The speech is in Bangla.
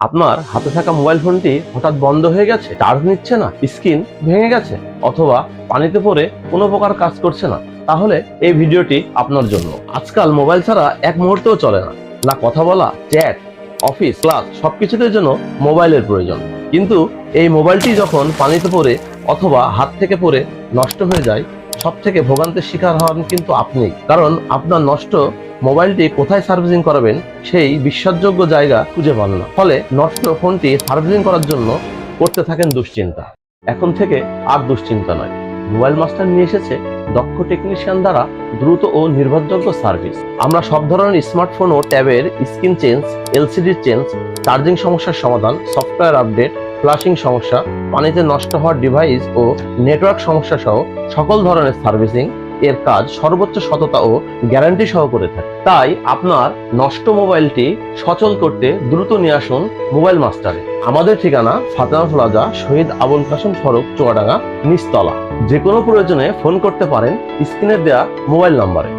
আপনার হাতে থাকা মোবাইল ফোনটি হঠাৎ বন্ধ হয়ে গেছে, চার্জ নিচ্ছে না স্ক্রিন ভেঙে গেছে, অথবা পানিতে পড়ে কোনো প্রকার কাজ করছে না, তাহলে এই ভিডিওটি আপনার জন্য। আজকাল মোবাইল ছাড়া এক মুহূর্তেও চলে না। না কথা বলা, চ্যাট, অফিস, ক্লাস সবকিছুদের জন্য মোবাইলের প্রয়োজন। কিন্তু এই মোবাইলটি যখন পানিতে পড়ে অথবা হাত থেকে পড়ে নষ্ট হয়ে যায় সব থেকে ভোগান্তের শিকার হন কিন্তু আপনি। কারণ আপনার নষ্ট মোবাইলটি কোথায় সার্ভিসিং করাবেন, সেই বিশ্বাসযোগ্য জায়গা খুঁজে পান না। ফলে নষ্ট ফোনটি সার্ভিসিং করার জন্য করতে থাকেন দুশ্চিন্তা। এখন থেকে আর দুশ্চিন্তা নয়। মোবাইল মাস্টার নিয়ে এসেছে দক্ষ টেকনিশিয়ান দ্বারা দ্রুত ও নির্ভরযোগ্য সার্ভিস। আমরা সব ধরনের স্মার্টফোন ও ট্যাবের screen change, LCD change, charging সমস্যার সমাধান, সফটওয়্যার আপডেট ফ্লাশিং সমস্যা, পানিতে নষ্ট হওয়ার ডিভাইস ও নেটওয়ার্ক সমস্যা সহ সকল ধরনের সার্ভিসিং এর কাজ সর্বোচ্চ সততা ও গ্যারান্টি সহ করে থাকে। তাই আপনার নষ্ট মোবাইলটি সচল করতে দ্রুত নিয়ে আসুন মোবাইল মাস্টারে। আমাদের ঠিকানা ফাতেমা প্লাজা, শহীদ আবুল কাসেম সড়ক, চুয়াডাঙ্গা, নিচতলা। যে কোনো প্রয়োজনে ফোন করতে পারেন স্ক্রিনে দেয়া মোবাইল নম্বরে।